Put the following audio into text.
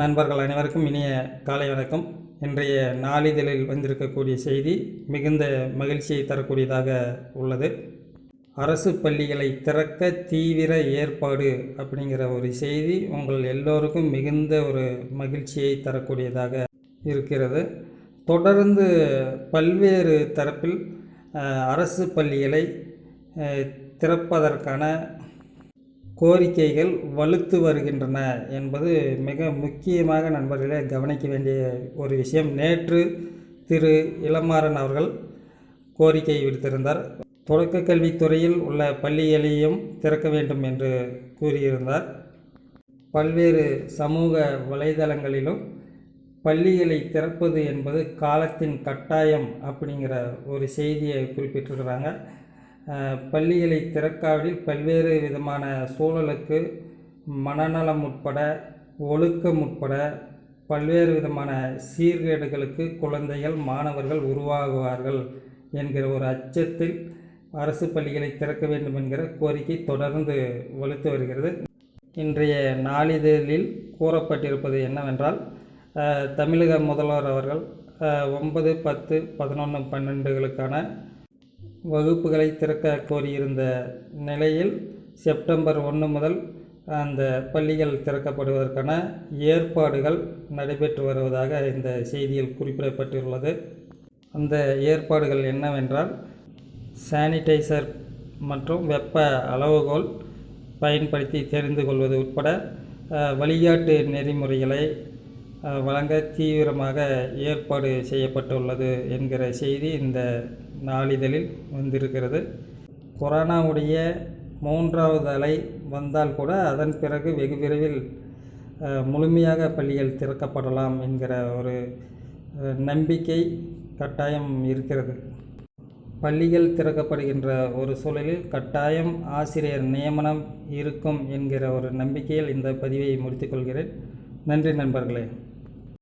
நண்பர்கள் அனைவருக்கும் இனிய காலை வணக்கம். இன்றைய நாளிதழில் வந்திருக்கக்கூடிய செய்தி மிகுந்த மகிழ்ச்சியை தரக்கூடியதாக உள்ளது. அரசு பள்ளிகளை திறக்க தீவிர ஏற்பாடு அப்படிங்கிற ஒரு செய்தி உங்கள் எல்லோருக்கும் மிகுந்த ஒரு மகிழ்ச்சியை தரக்கூடியதாக இருக்கிறது. தொடர்ந்து பல்வேறு தரப்பில் அரசு பள்ளிகளை திறப்பதற்கான கோரிக்கைகள் வலுத்து வருகின்றன என்பது மிக முக்கியமாக நண்பர்களே கவனிக்க வேண்டிய ஒரு விஷயம். நேற்று திரு இளமாறன் அவர்கள் கோரிக்கை விடுத்திருந்தார். தொடக்க கல்வித்துறையில் உள்ள பள்ளிகளையும் திறக்க வேண்டும் என்று கூறியிருந்தார். பல்வேறு சமூக வலைதளங்களிலும் பள்ளிகளை திறப்பது என்பது காலத்தின் கட்டாயம் அப்படிங்கிற ஒரு செய்தியை குறிப்பிட்டிருக்கிறாங்க. பள்ளிகளை திறக்காவிடில் பல்வேறு விதமான சூழலுக்கு மனநலம் உட்பட ஒழுக்கம் உட்பட பல்வேறு விதமான சீர்கேடுகளுக்கு குழந்தைகள் மாணவர்கள் உருவாகுவார்கள் என்கிற ஒரு அச்சத்தில் அரசு பள்ளிகளை திறக்க வேண்டும் என்கிற கோரிக்கை தொடர்ந்து வலுத்து வருகிறது. இன்றைய நாளிதழில் கூறப்பட்டிருப்பது என்னவென்றால் தமிழக முதல்வர் அவர்கள் ஒன்பது பத்து பதினொன்று பன்னெண்டுகளுக்கான வகுப்புகளை திறக்க கோரியிருந்த நிலையில் செப்டம்பர் ஒன்று முதல் அந்த பள்ளிகள் திறக்கப்படுவதற்கான ஏற்பாடுகள் நடைபெற்று வருவதாக இந்த செய்தியில் குறிப்பிடப்பட்டுள்ளது. அந்த ஏற்பாடுகள் என்னவென்றால் சானிடைசர் மற்றும் வெப்ப அளவுகோல் பயன்படுத்தி தெரிந்து கொள்வது உட்பட வழிகாட்டு நெறிமுறைகளை வழங்க தீவிரமாக ஏற்பாடு செய்யப்பட்டுள்ளது என்கிற செய்தி இந்த நாளிதழில் வந்திருக்கிறது. கொரோனாவுடைய மூன்றாவது அலை வந்தால் கூட அதன் பிறகு வெகு விரைவில் முழுமையாக பள்ளிகள் திறக்கப்படலாம் என்கிற ஒரு நம்பிக்கை கட்டாயம் இருக்கிறது. பள்ளிகள் திறக்கப்படுகின்ற ஒரு சூழலில் கட்டாயம் ஆசிரியர் நியமனம் இருக்கும் என்கிற ஒரு நம்பிக்கையில் இந்த பதிவை முடித்துக்கொள்கிறேன் நன்றி நண்பர்களே.